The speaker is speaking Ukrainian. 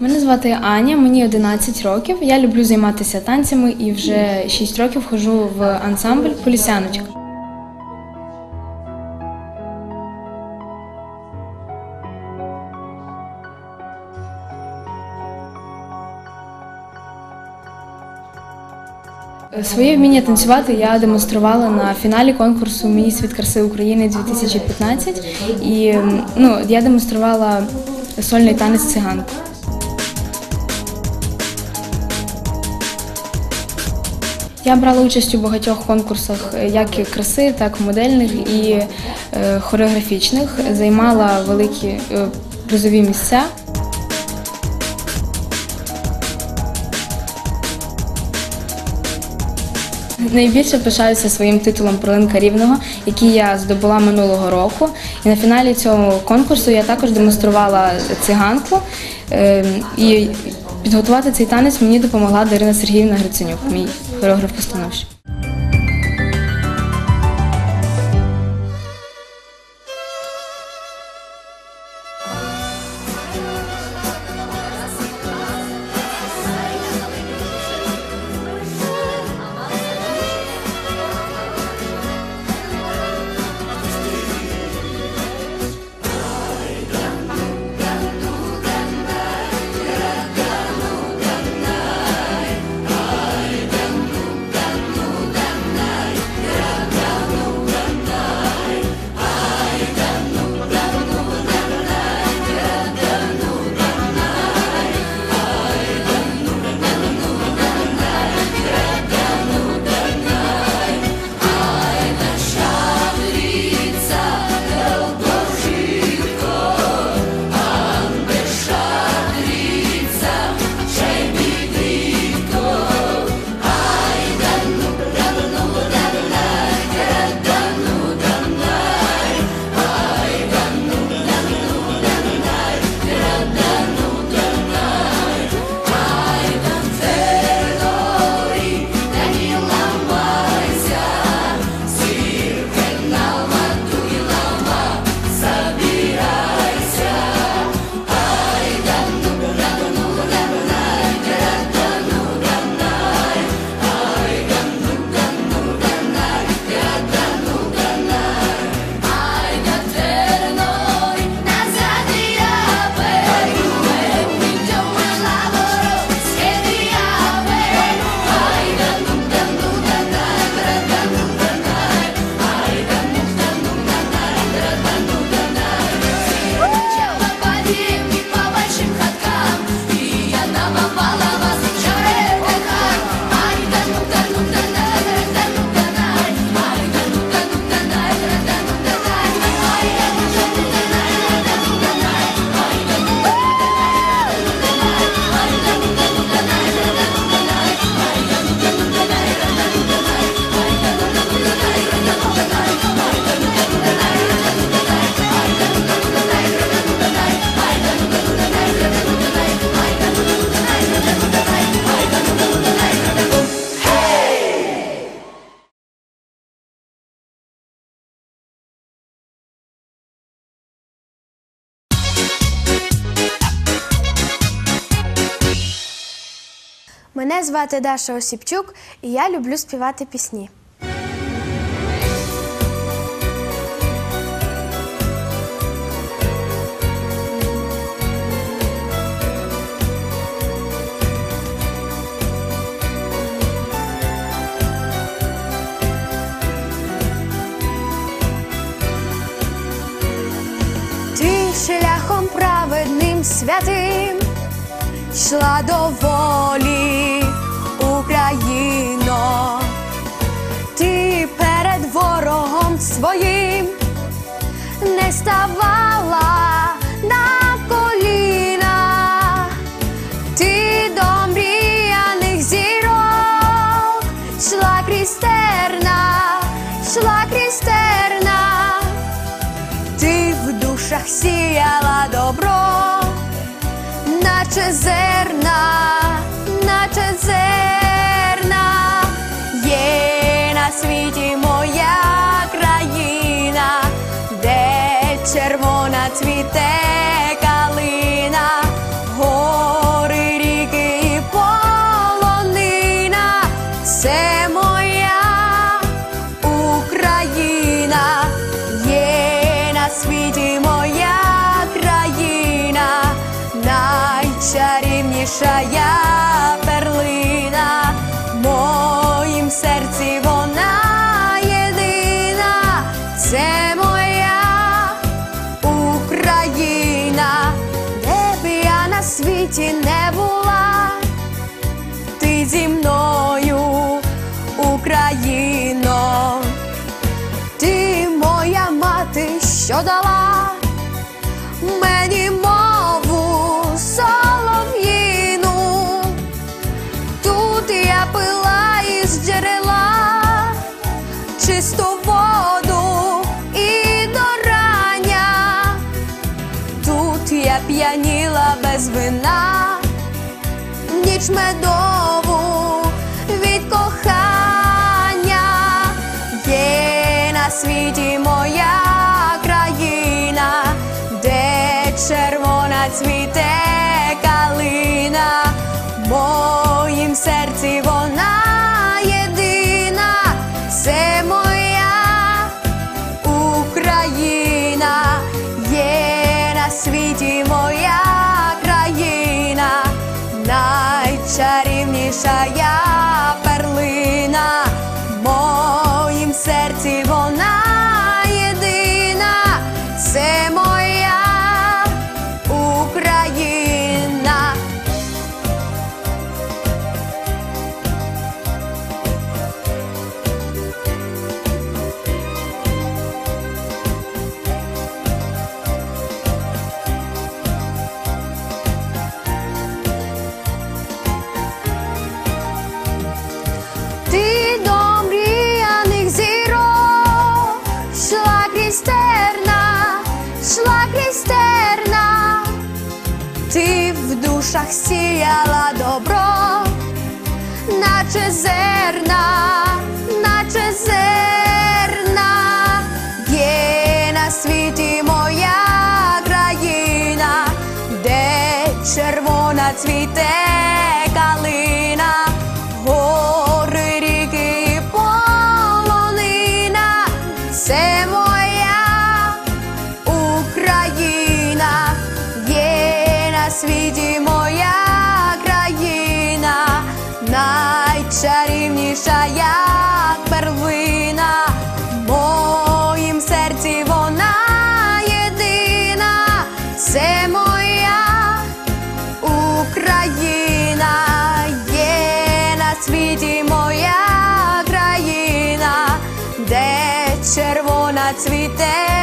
Мене звати Аня, мені 11 років. Я люблю займатися танцями і вже 6 років ходжу в ансамбль Полісяночка. Своє вміння танцювати я демонструвала на фіналі конкурсу Мій світ краси України 2015. І ну, я демонструвала сольний танець циганку. Я брала участь у багатьох конкурсах, як і краси, так і модельних і е, хореографічних. Займала великі е, призові місця. Найбільше пишаюся своїм титулом Пролинка Рівного, який я здобула минулого року. І на фіналі цього конкурсу я також демонструвала циганку. Е, І підготувати цей танець мені допомогла Дарина Сергіївна Гриценюк, мій хореограф-постановщик. Мене звати Даша Осіпчук, і я люблю співати пісні. Ти шляхом праведним святим йшла до волі ставала на коліна, ти до мріяних зірок, йшла крізь терна, йшла крізь ти в душах сіяла добро наче зерна, наче зерна, є на світі червона цвіте калина, гори ріки і полонина, це моя Україна, є на світі моя країна, найчарівніша я. Дала мені мову солов'їну. Тут я пила із джерела чисту воду і до рання. Тут я п'яніла без вина, ніч медову червона цвіте калина, в моїм серці вона душах сіяла добро, наче зерна, наче зерна, є на світі моя країна, де червона цвіте найчарівніша як перлина, в моїм серці вона єдина, це моя Україна, є на світі моя країна, де червона цвіте